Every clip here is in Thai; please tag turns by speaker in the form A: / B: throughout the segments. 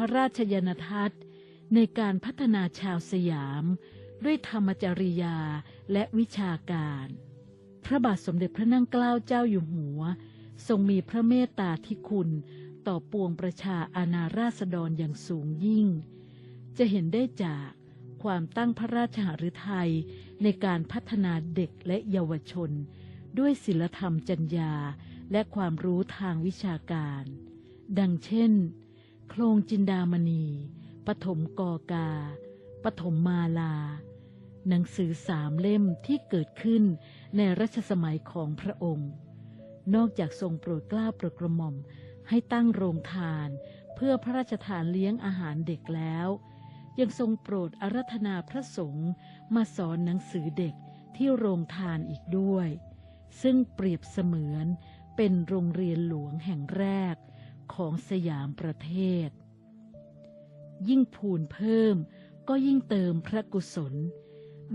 A: ระราชยนทัศน์ ในการพัฒนาชาวสยาม ด้วยธรรมจริยาและวิชาการ พระบาทสมเด็จพระนั่งเกล้าเจ้าอยู่หัว ทรงมีพระเมตตาธิคุณ ต่อปวงประชาอาณาราษฎรอย่างสูงยิ่ง จะเห็นได้จากความตั้งพระราชหฤทัยในการพัฒนาเด็กและเยาวชน ด้วยศิลธรรมจัญญาและความรู้ทางวิชาการ ดังเช่น โครงจินดามณีปฐมกอกาปฐมมาลา หนังสือสามเล่มที่เกิดขึ้นในรัชสมัยของพระองค์ นอกจากทรงโปรดกล้าโปรดกระหม่อมให้ตั้งโรงทาน เพื่อพระราชทานเลี้ยงอาหารเด็กแล้ว ยังทรงโปรดอารัธนาพระสงฆ์มาสอนหนังสือเด็กที่โรงทานอีกด้วย ซึ่งเปรียบเสมือนเป็นโรงเรียนหลวงแห่งแรก ของสยามประเทศ ยิ่งพูนเพิ่มก็ยิ่งเติมพระกุศล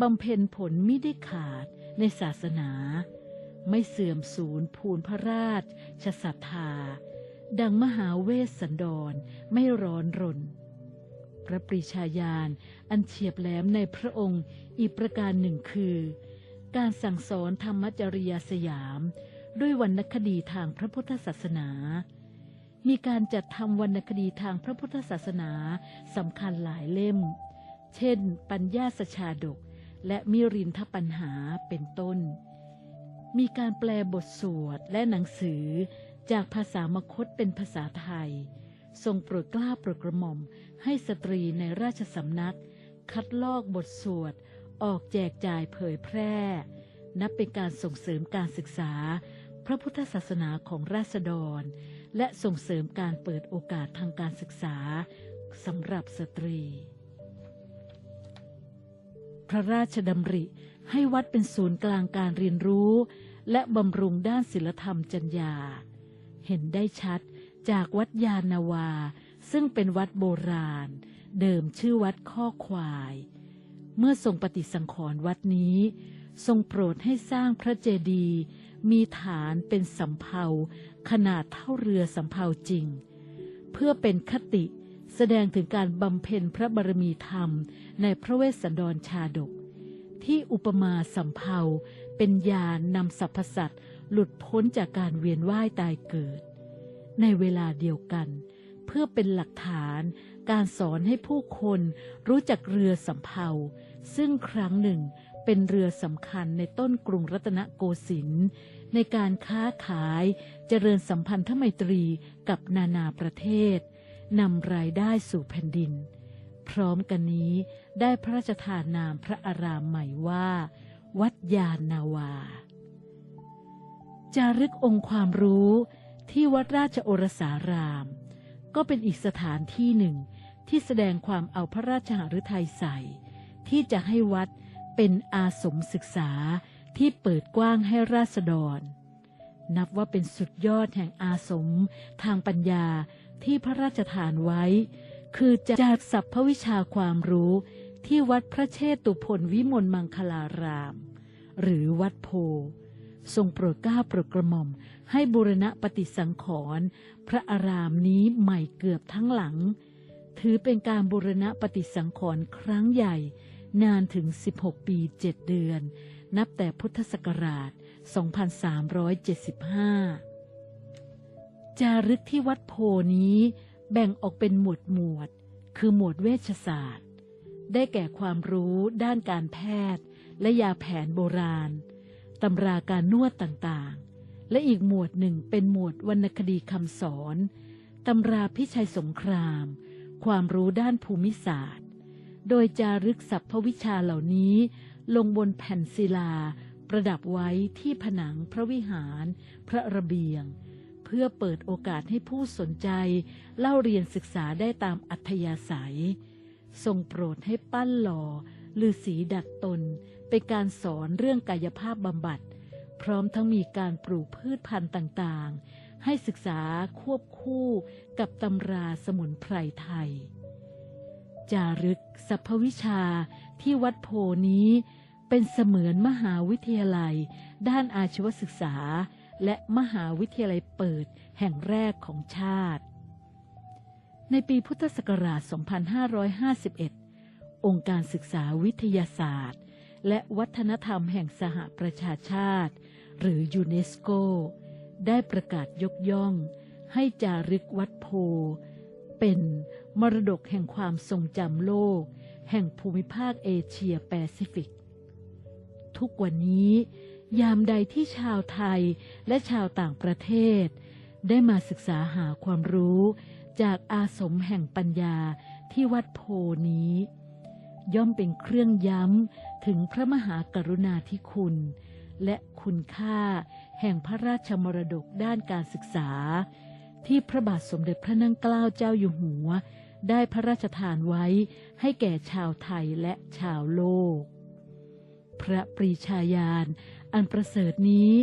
A: บำเพ็ญผลมิได้ขาดในศาสนา ไม่เสื่อมสูญภูนพระราชชศรัทธา ดังมหาเวสสันดรไม่ร้อนรน พระปรีชาญาณอันเฉียบแหลมในพระองค์อีกประการหนึ่งคือ การสั่งสอนธรรมจริยาสยาม ด้วยวรรณคดีทางพระพุทธศาสนา มีการจัดทำวรรณคดีทางพระพุทธศาสนาสำคัญหลายเล่ม เช่น ปัญญาสชาดก และมิรินทปัญหาเป็นต้น มีการแปลบทสวดและหนังสือจากภาษามคตเป็นภาษาไทย ทรงโปรดกล้าโปรดกระหม่อมให้สตรีในราชสำนัก คัดลอกบทสวด ออกแจกจ่ายเผยแพร่ นับเป็นการส่งเสริมการศึกษา พระพุทธศาสนาของราษฎร และส่งเสริมการเปิดโอกาสทางการศึกษาสำหรับสตรี พระราชดำริให้วัดเป็นศูนย์กลางการเรียนรู้ และบำรุงด้านศิลธรรมจัญญา เห็นได้ชัดจากวัดยานาวา ซึ่งเป็นวัดโบราณ เดิมชื่อวัดข้อควาย เมื่อทรงปฏิสังขรณ์วัดนี้ ทรงโปรดให้สร้างพระเจดีย์ มีฐานเป็นสำเภาขนาดเท่าเรือสำเภาจริง เพื่อเป็นคติแสดงถึงการบำเพ็ญพระบารมีธรรมในพระเวสสันดรชาดก ที่อุปมาสำเภาเป็นยานนำสรรพสัตว์หลุดพ้นจากการเวียนว่ายตายเกิด ในเวลาเดียวกัน เพื่อเป็นหลักฐานการสอนให้ผู้คนรู้จักเรือสำเภาซึ่งครั้งหนึ่ง เป็นเรือสำคัญในต้นกรุงรัตนโกสินทร์ในการค้าขายเจริญสัมพันธไมตรีกับนานาประเทศนำรายได้สู่แผ่นดิน พร้อมกันนี้ได้พระราชทานนามพระอารามใหม่ว่า วัดยานนาวา จารึกองค์ความรู้ที่วัดราชโอรสาราม ก็เป็นอีกสถานที่หนึ่งที่แสดงความเอาพระราชหฤทัยใส่ ที่จะให้วัด เป็นอาสมศึกษาที่เปิดกว้างให้ราษฎร นับว่าเป็นสุดยอดแห่งอาสมทางปัญญาที่พระราชทานไว้ คือจากสัพพวิชาความรู้ที่วัดพระเชตุพนวิมลมังคลาราม หรือวัดโพ ทรงโปรดเกล้าโปรดกระหม่อม ให้บุรณะปฏิสังขรณ์พระอารามนี้ใหม่เกือบทั้งหลัง ถือเป็นการบุรณะปฏิสังขรณ์ครั้งใหญ่ นานถึง 16 ปี 7 เดือน นับแต่พุทธศักราช 2375 จารึกที่วัดโพนี้แบ่งออกเป็นหมวดหมวด คือหมวดเวชศาสตร์ ได้แก่ความรู้ด้านการแพทย์ และยาแผนโบราณ ตำราการนวดต่างๆ และอีกหมวดหนึ่งเป็นหมวดวรรณคดีคำสอน ตำราพิชัยสงคราม ความรู้ด้านภูมิศาสตร์ โดยจารึกศัพทวิชาเหล่านี้ ลงบนแผ่นศิลา ประดับไว้ที่ผนังพระวิหาร พระระเบียง เพื่อเปิดโอกาสให้ผู้สนใจ เล่าเรียนศึกษาได้ตามอัธยาศัย ทรงโปรดให้ปั้นหล่อลือสีดัดตน เป็นการสอนเรื่องกายภาพบำบัด พร้อมทั้งมีการปลูกพืชพันธุ์ต่างๆ ให้ศึกษาควบคู่กับตำราสมุนไพรไทย จารึกสัพพวิชาที่วัดโพนี้เป็นเสมือนมหาวิทยาลัย ด้านอาชีวศึกษา และมหาวิทยาลัยเปิดแห่งแรกของชาติ ในปีพุทธศักราช 2551 องค์การศึกษาวิทยาศาสตร์ และวัฒนธรรมแห่งสหประชาชาติ หรือยูเนสโก ได้ประกาศยกย่อง ให้จารึกวัดโพ เป็น มรดกแห่งความทรงจำโลก แห่งภูมิภาคเอเชียแปซิฟิก ทุกวันนี้ ยามใดที่ชาวไทยและชาวต่างประเทศ ได้มาศึกษาหาความรู้จากอาสมแห่งปัญญาที่วัดโพนี้ ย่อมเป็นเครื่องย้ำถึงพระมหากรุณาธิคุณ และคุณค่าแห่งพระราชมรดกด้านการศึกษา ที่พระบาทสมเด็จพระนั่งเกล้าเจ้าอยู่หัว ได้พระราชทานไว้ให้แก่ชาวไทยและชาวโลก พระปรีชาญาณอันประเสริฐนี้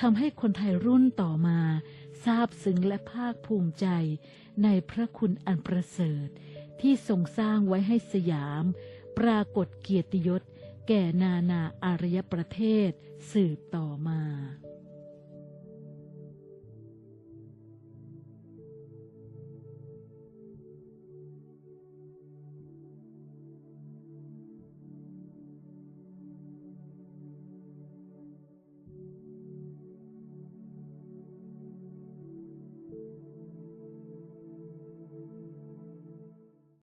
A: ทำให้คนไทยรุ่นต่อมาทราบซึ้งและภาคภูมิใจในพระคุณอันประเสริฐ ที่ทรงสร้างไว้ให้สยาม ปรากฏเกียรติยศแก่นานาอารยประเทศสืบต่อมา